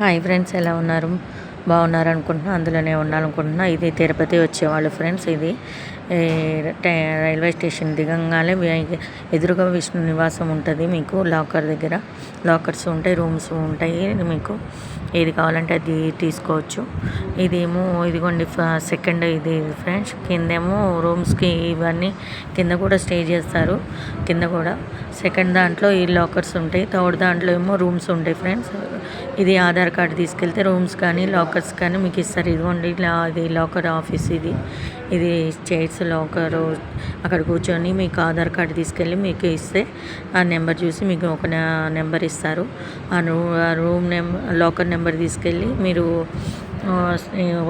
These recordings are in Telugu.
హాయ్ ఫ్రెండ్స్ ఎలా ఉన్నారు? బాగున్నారు అనుకుంటున్నా అందులోనే ఉండాలనుకుంటున్నా ఇది తిరుపతి వచ్చేవాళ్ళు ఫ్రెండ్స్ ఇది. టై- రైల్వే స్టేషన్ దిగంగానే ఎదురుగా విష్ణు నివాసం ఉంటుంది మీకు లాకర్ దగ్గర. లాకర్స్ ఉంటాయి రూమ్స్ ఉంటాయి మీకు. ఏది కావాలంటే అది తీసుకోవచ్చు. ఇదేమో ఇదిగోండి ఫ- సెకండ్ ఇది ఫ్రెండ్స్ కిందేమో రూమ్స్కి ఇవన్నీ కింద కూడా స్టే చేస్తారు. కింద కూడా. సెకండ్ దాంట్లో ఈ లాకర్స్ ఉంటాయి థర్డ్ దాంట్లో ఏమో రూమ్స్ ఉంటాయి ఫ్రెండ్స్. ఇది ఆధార్ కార్డు తీసుకెళ్తే రూమ్స్ కానీ లాకర్స్ కానీ మీకు ఇస్తారు. ఇదిగోండి ఇలా ఇది లాకర్ ఆఫీస్ ఇది. ఇది చైర్స్ లాకర్ అక్కడ కూర్చొని మీకు ఆధార్ కార్డు తీసుకెళ్ళి మీకు ఇస్తే ఆ నెంబర్ చూసి మీకు ఒక నెంబర్ ఇస్తారు. ఆ ఆ రూమ్ నెంబర్ లాకర్ నెంబర్ తీసుకెళ్ళి మీరు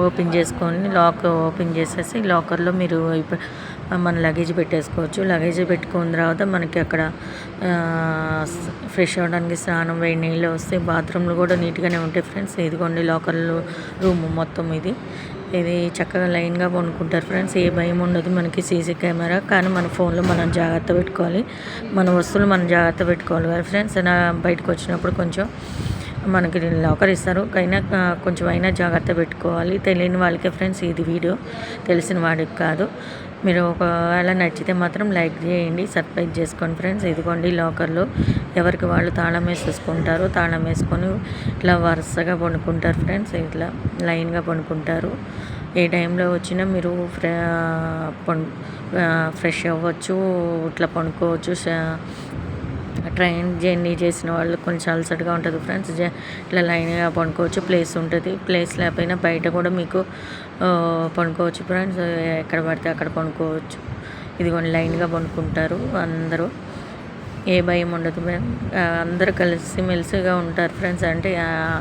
ఓపెన్ చేసుకొని లాక్ ఓపెన్ చేసేసి లాకర్లో మీరు ఇప్పుడు మన లగేజ్ పెట్టేసుకోవచ్చు. లగేజ్ పెట్టుకున్న తర్వాత మనకి అక్కడ ఫ్రెష్ అవ్వడానికి స్నానం వేడి నీళ్ళు వస్తే బాత్రూమ్లు కూడా నీట్గానే ఉంటాయి ఫ్రెండ్స్ ఇదిగోండి లాకర్లు రూమ్ మొత్తం ఇది. ఇది చక్కగా లైన్గా కొనుక్కుంటారు ఫ్రెండ్స్ ఏ భయం ఉండదు మనకి సీసీ కెమెరా. కానీ మన ఫోన్లో మనం జాగ్రత్త పెట్టుకోవాలి. మన వస్తువులు మనం జాగ్రత్త పెట్టుకోవాలి కదా ఫ్రెండ్స్ నా బయటకు వచ్చినప్పుడు కొంచెం మనకి లాకర్ ఇస్తారు. అయినా కొంచెం అయినా జాగ్రత్త పెట్టుకోవాలి. తెలియని వాళ్ళకే ఫ్రెండ్స్ ఇది వీడియో తెలిసిన వాడికి కాదు. మీరు ఒకవేళ నచ్చితే మాత్రం లైక్ చేయండి సబ్స్క్రైబ్ చేసుకోండి ఫ్రెండ్స్. ఇదిగోండి లాకర్లో. ఎవరికి వాళ్ళు తాళం వేసేసుకుంటారు తాళం వేసుకొని ఇట్లా వరుసగా పండుకుంటారు ఫ్రెండ్స్. ఇట్లా లైన్గా పండుకుంటారు. ఏ టైంలో వచ్చినా మీరు ఫ్రె ఫ్రెష్ అవ్వచ్చు ఇట్లా పండుకోవచ్చు ట్రైన్ జర్నీ చేసిన వాళ్ళు కొంచెం అలసటగా ఉంటుంది ఫ్రెండ్స్. జ- ఇట్లా లైన్గా పండుకోవచ్చు ప్లేస్ ఉంటుంది. ప్లేస్ లేకపోయినా బయట కూడా మీకు పండుకోవచ్చు ఫ్రెండ్స్. ఎక్కడ పడితే అక్కడ పడుకోవచ్చు. ఇదిగోండి లైన్గా పడుకుంటారు అందరూ. ఏ భయం ఉండదు అందరూ కలిసి మెలిసిగా ఉంటారు ఫ్రెండ్స్. అంటే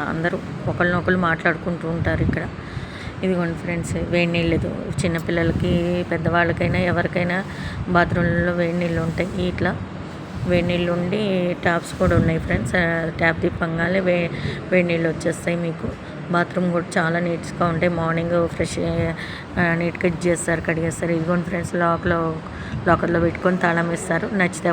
అందరూ ఒకరినొకరు మాట్లాడుకుంటూ ఉంటారు ఇక్కడ. ఇదిగోండి ఫ్రెండ్స్ వేడి నీళ్ళు చిన్నపిల్లలకి పెద్దవాళ్ళకైనా ఎవరికైనా బాత్రూంలో వేడి నీళ్ళు ఉంటాయి. ఇట్లా వేడి నీళ్ళు ఉండి ట్యాప్స్ కూడా ఉన్నాయి ఫ్రెండ్స్. ట్యాప్ తిప్పంగానే వే వేడి నీళ్ళు వచ్చేస్తాయి మీకు. బాత్రూమ్ కూడా చాలా నీట్గా ఉంటాయి. మార్నింగ్ ఫ్రెష్ నీట్గా చేస్తారు కడిగేస్తారు. ఇదిగోండి ఫ్రెండ్స్ లాక్లో లాకర్లో పెట్టుకొని తాళం వేస్తారు. నచ్చితే